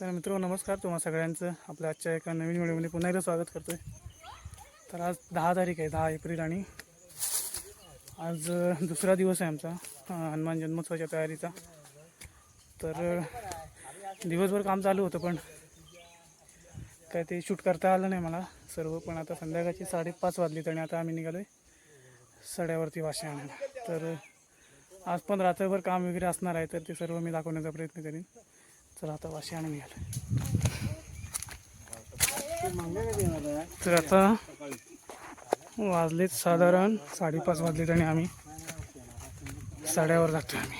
तर मित्र नमस्कार तुम्हा सगळ्यांचं. आपल्या आजच्या एका नवीन व्हिडिओमध्ये पुन्हा एकदा स्वागत करतो आहे तर आज दहा तारीख आहे दहा एप्रिल आणि आज दुसरा दिवस आहे आमचा हनुमान जन्मोत्सवाच्या तयारीचा. तर दिवसभर काम चालू होतं पण काय ते शूट करता आलं नाही मला सर्व पण आता संध्याकाळची साडेपाच वाजलीत आणि आता आम्ही निघालो आहे सड्यावरती वाशी आणायला. तर आज पण रात्रभर काम वगैरे असणार आहे तर ते सर्व मी दाखवण्याचा प्रयत्न करीन. चला आता वाशी आणि निघालो तर आता वाजलेत साधारण साडेपाच वाजलेत आणि आम्ही साड्यावर जातो आम्ही.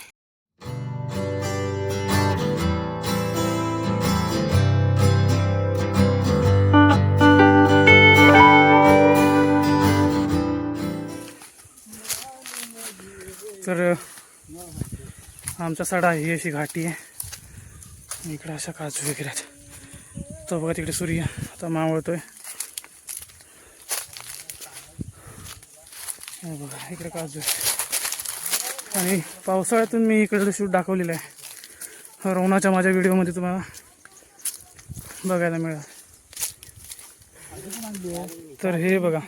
तर आमचा सडा ही अशी घाटी आहे. इकडं अशा काजू वगैरे आहेत तो बघा तिकडे सूर्य आता मावळतोय. हे बघा इकडे काजू आणि पावसाळ्यातून मी इकडे शूट दाखवलेलं आहे. रोहनाच्या माझ्या व्हिडिओमध्ये तुम्हाला बघायला मिळेल. तर हे बघा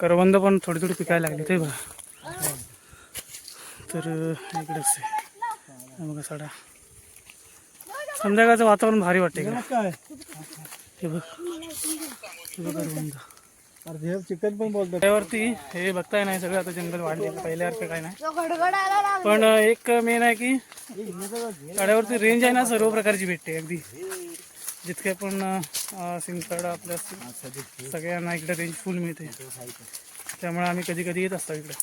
करवंद पण थोडी थोडी पिकायला लागली ते बघा. तर इकडेच आहे. बघा साडा. संध्याकाळचं वातावरण भारी वाटते काय हे बघ. चिकन पण बोलतात त्यावरती हे बघताय नाही सगळं आता जंगल वाढले. पहिल्यासारखं काय नाही. पण एक मेन आहे की गाड्यावरती रेंज आहे ना सर्व प्रकारची भेटते अगदी. जितके पण सिम कार्ड असतील सगळ्यांना इकडे रेंज फुल मिळते. त्यामुळे आम्ही कधी कधी येत असतो इकडे.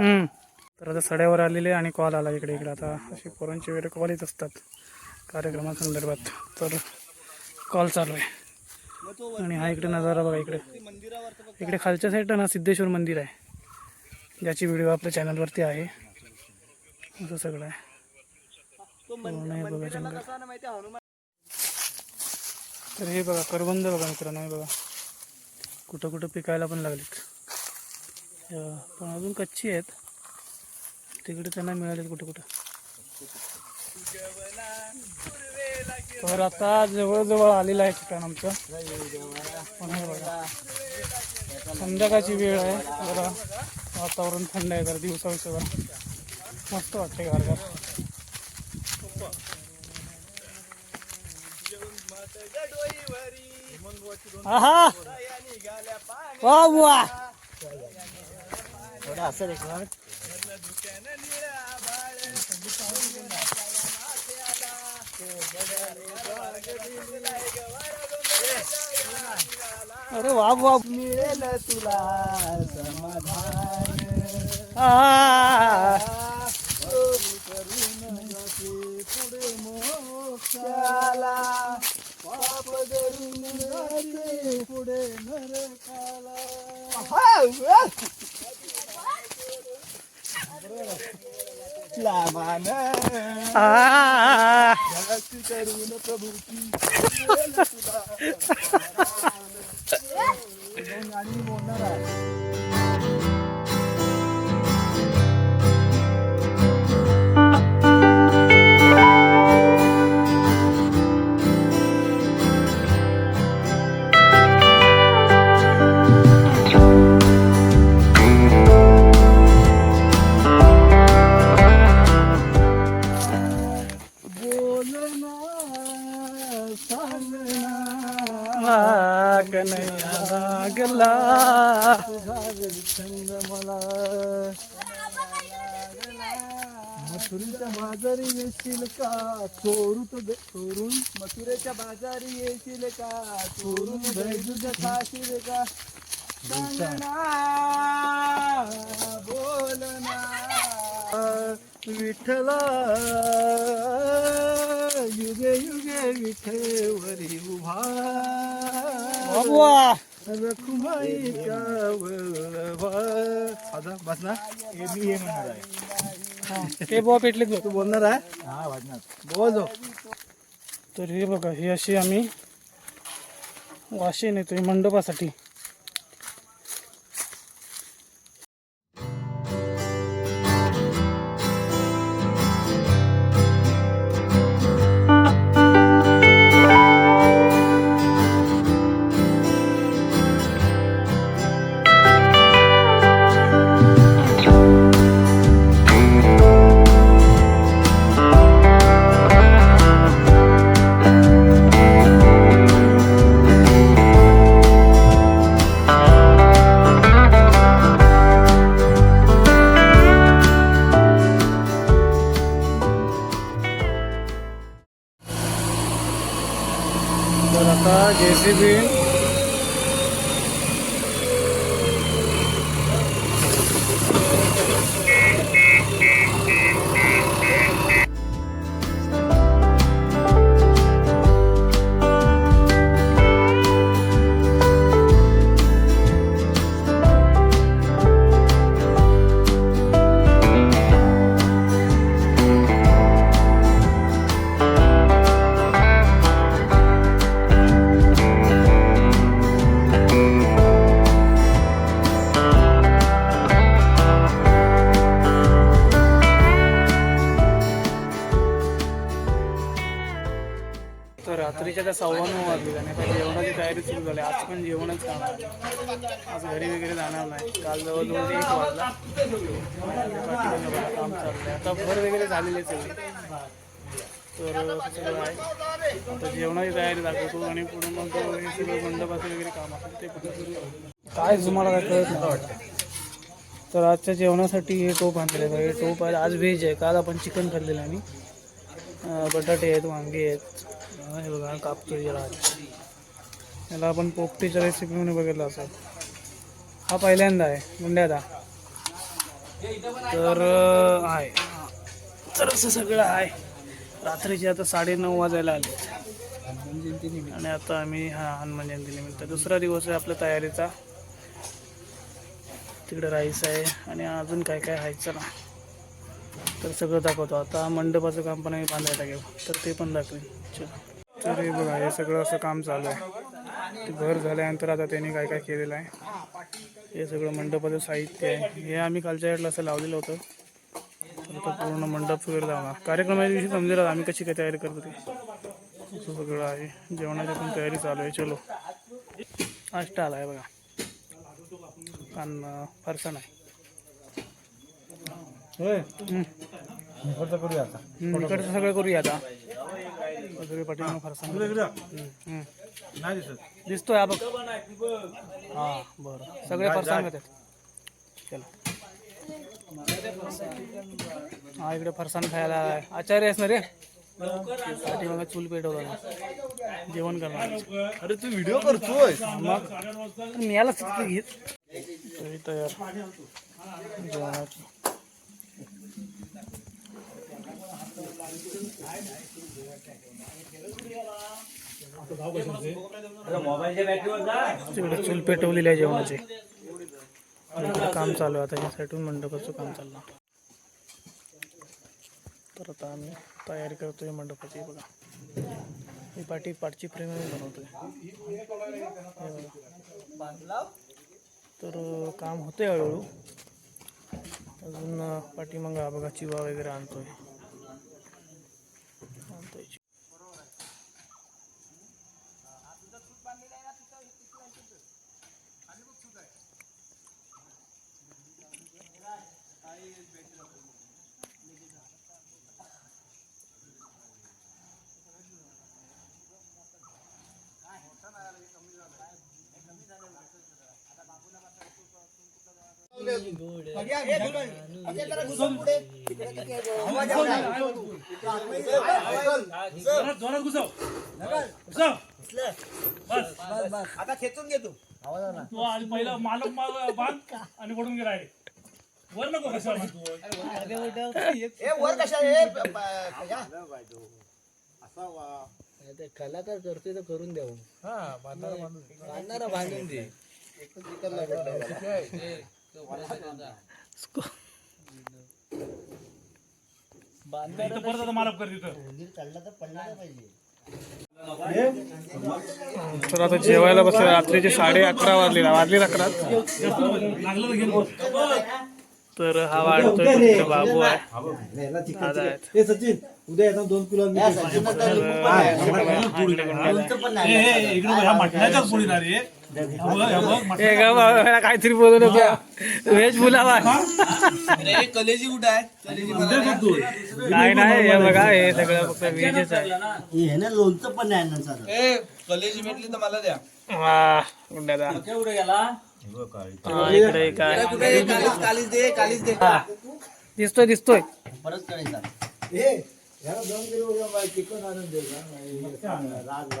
तर आता सड्यावर आलेले आणि कॉल आला इकडे इकडे. आता असे पोरांचे वगैरे कॉल येत असतात कार्यक्रमासंदर्भात. तर कॉल चालू आहे. आणि हा इकडे नजारा बघा इकडे. इकडे खालच्या साईडला ना सिद्धेश्वर मंदिर आहे. ज्याची व्हिडिओ आपल्या चॅनलवरती आहे. असं सगळं आहे. बघा जंगल तर हे बघा करबंद बघा मित्रांनो हे बघा. कुठं कुठं पिकायला पण लागलेत. पण अजून कच्ची आहेत. तिकडे त्यांना मिळाले कुठं कुठं. तर आता जवळजवळ आलेलं आहे ठिकाण आमचं. पण हे बघा. संध्याकाळची वेळ आहे. जरा वातावरण थंड आहे. जरा दिवसा मस्त वाटते गारगार. आहा! वा वा! असं रेकॉर्ड अरे वा वा मिळेल तुला समाधान. पुढे मोक्षाला पाप धरून पुढे नरकाला भक्ती करून प्रभूची बाजारी येशील का? चोरूत दे- चोरून मथुरेच्या बाजारी येशील का? चोरून बैजूज खाशील का? सांगना बोलना विठ्ठला युगे युगे विठेवरी उभा. रखुमाई का वल्लभा. आता बस ना. हे मी हे म्हणणार आहे. ते बुवा पेटलेत बघ. तू बोलणार आहे? हा वाजणार. बोल जो. तर हे बघा ही अशी आम्ही वाशी नेतोय मंडपासाठी. आणि आता जेवणाची तयारी सुरू झाली. आज पण जेवणच खाणार. आज घरी वगैरे जाणार नाही. काल जवळजवळ एक वाजला. काम चाललंय. आता भर वगैरे झालेले सगळे. तर सगळं आहे. आता जेवणाची तयारी दाखवतो आणि पुढे मग सगळं मंडपाचं वगैरे काम असेल ते पण सुरू काय तुम्हाला काय कळत नाही? वाटतं तर आजच्या जेवणासाठी हे टोप आणलेलं आहे. हे टोप आहे आज व्हेज आहे. काल आपण चिकन खाल्लेलं आहे. आणि बटाटे आहेत वांगे आहेत. हे बघा कापतो जरा. याला आपण पोपटीच्या रेसिपी म्हणून बघितलं असं हा पहिल्यांदा आहे मुंड्याचा. तर आहे. तर असं सगळं आहे. रात्रीचे आता साडेनऊ वाजायला आले. आणि आता आम्ही हा हनुमान जयंतीनिमित्त दुसरा दिवस आहे आपल्या तयारीचा. तिकडे राईस आहे आणि अजून काय काय आहे चला तर सगळं दाखवतो. आता मंडपाचं काम पण आम्ही बांधायला घेऊ तर ते पण दाखवेन. चला. तर हे बघा हे सगळं असं काम चालू आहे. ते घर झाल्यानंतर आता त्यांनी काय काय केलेलं आहे. हे सगळं मंडपाचं साहित्य आहे. हे आम्ही खालच्या साईडला असं लावलेलं होतं. तर आता पूर्ण मंडप वगैरे लावणार. कार्यक्रमाच्या दिवशी समजेल आम्ही कशी काय तयारी करतो ते. असं सगळं आहे. जेवणाची पण तयारी चालू आहे. चलो. आष्टा आला आहे बघा. कान फरसाण आहे. आता. इकडचं सगळं करूया आता. फरसाण हम्म. नाही दिसत दिसतोय हा बघ हा बरं। सगळे फरसाण चला। हा इकडे फरसाण खायला आलाय. आचार्य आहेस ना रे? पाठीमागं चूल पेटवला जेवण करणार अरे तू व्हिडिओ करतोय मग. तर मी याला तिथे घेत तयार. जेवणाची. चूल पेटवलेली आहे जेवणाचे. काम चालू आहे आता त्यासाठी मंडपाचं काम चाललं. तर आता आम्ही तयारी करतोय मंडपाची बघा. ही पाठी पाठची फ्रेम आम्ही बनवतोय. तर काम होते हळूहळू. अजून पाठी पाठीमागं हा बघा चिवा वगैरे आणतोय चिवा. आता खेचून घे तू तू आधी पहिला मालक माग बांध आणि वडून गेला आहे वर नको ए वर कशा? कलाकार करतोय तर करून द्यावं हा बांधून बांधणारा बांधून दे इथं परत आता मालक कर तिथं तर आता जेवायला बसलं रात्रीचे साडे अकरा वाजले. वाजले अकरा. लागलं तर गेलो तर हा वाढतोय. तिथे बाबू आहे. दादा आहेत. सचिन. उद्या येतात दोन किलो मी हा ह्या मटणाच्याच रे. ह्या बघ, ह्या बघ, गा बाबा, मला काहीतरी बोलू नको. व्हेज पुलाव आहे कलेजी कुठे आहे? नाही हे बघा हे सगळं फक्त व्हेजच आहे. हे ना लोणचं पण आहे ना सर. ए कलेजी भेटली तर मला द्या. वा कुठे गेला? हा इकडे काय कुठे कालीच कालीच दे कालीच दे. दिसतोय दिसतोय. परत करायचा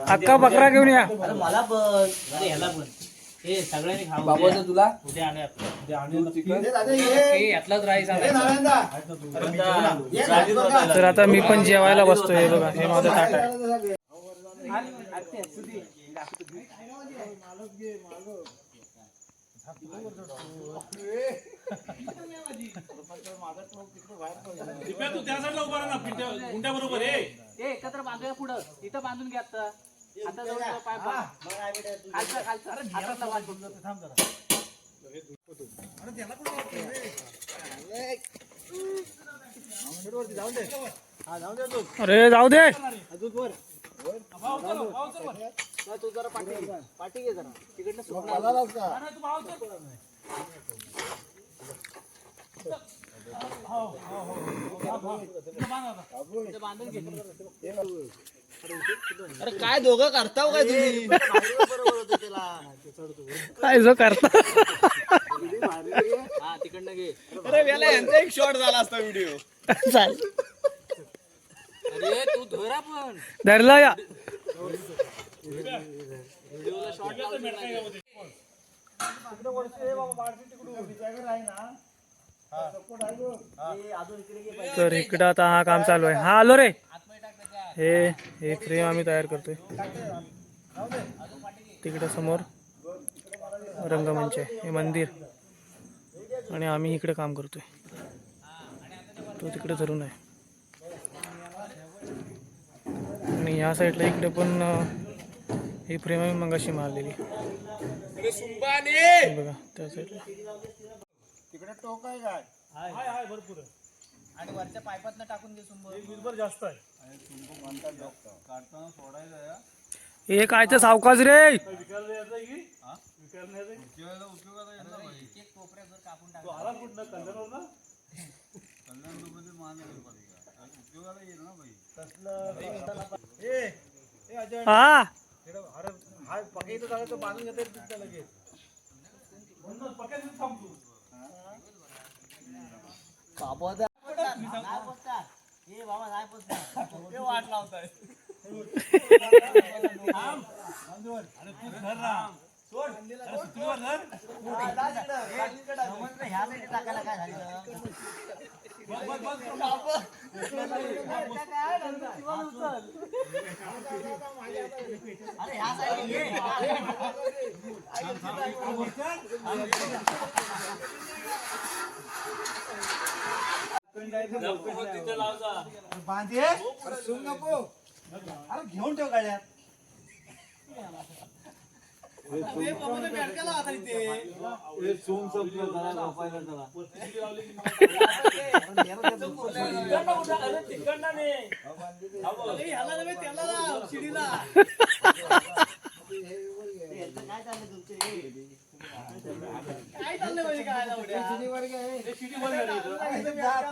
अक्का बकरा घेऊन या अरे मला पण अरे ह्याला पण हे सगळ्यांनी खाऊ बाबाचं तुला उद्या आणूया यातलाच राईस तर आता मी पण जेवायला बसतोय हे बघा हे माझं ताट आहे दिप्या तू त्या साईडला उभा राहा ना पिंट्या गुंड्या बरोबर आहे ए एकत्र बांधूया पुढं. इथं बांधून घ्या आता. आता जवळ जवळ पाय बांध. खालचा खालचा. हातातला बांध. अरे जाऊ दे. पाठी घे. जरा. तिकडनं. अरे काय दोघं करताव काय तुम्ही? काय जो करता. हा तिकडनं घे. अरे याला यांचा एक शॉट झाला असता व्हिडिओ चाल अरे तू धोरा पण. धरला या. तर इकडं आता हा काम चालू आहे. हा आलो रे. हे हे फ्रेम आम्ही तयार करतोय. तिकडं समोर रंगमंच आहे. हे मंदिर. आणि आम्ही इकडे काम करतोय. तो तिकडे धरून आहे. आणि ह्या साईडला इकडे पण ही फ्रेम आम्ही मगाशी मारलेली. बघा त्या साईडला. तिकडे टोक आहे काय हाय हाय भरपूर आहे. आणि वरच्या पायपातनं टाकून दे सुंबर. एक जास्त आहे. हे? काय तर सावकाश रे? काय विकायला यायचं आहे की? विकायला नाही यायचं आहे? एक कोपऱ्या जर कापून टाक तो आला कुठनं? कल्याणवर ना? हा? अरे हा पके इथं झालं तर बांधून घेता लगेच. म्हणूनच थांबतो. हे बाबा काय पोचणार. वाट लावताय ह्या टाकायला काय झालं अरे ह्या साईडला घे. बांधे? अरे सुन नको. अरे घेऊन ठेव गाड्यात तिकडला जरा यांचं काय चाललंय तुमचं हे?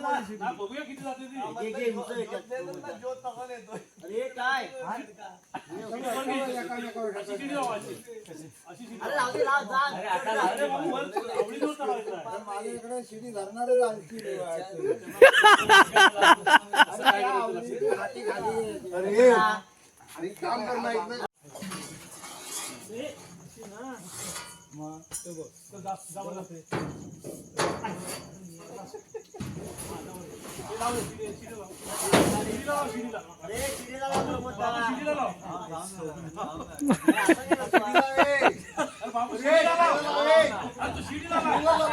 हा, बघूया किती जाते ती घे, घे, उचल याच्यात. अरे काय अशी किती अशी अरे राहू दे, राहू, जा. अरे वर आवडीनं आहे. शिडी धरणारच आणखी अरे काम करणार तर जा- हे लाव रे, शिडी- शिडी लाव. शिडी लाव, शिडी लाव. अरे, शिडीला लाव, सोबत जा. शिडीला लाव. असं केलं का? अरे बाबू, शिडीला लाव. अरे तू शिडीला लाव.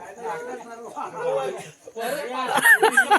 हे जरा धरती खाली उडी मार हाय, हाय, माझ्या बाजूला. खांदीला बांध ना कुठं ते झाड बाजूला. हा. पक्या, पक्या, पक्या. खाली बस खाली ठेवला कुठं हात घे, इकडं वाय. पक्या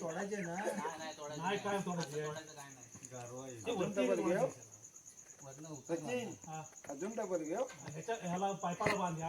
तोडायचे ना नाही काय तोडायचं ते वरती अजून डबल घेऊ. ह्याच्या ह्याला पायपाला बांध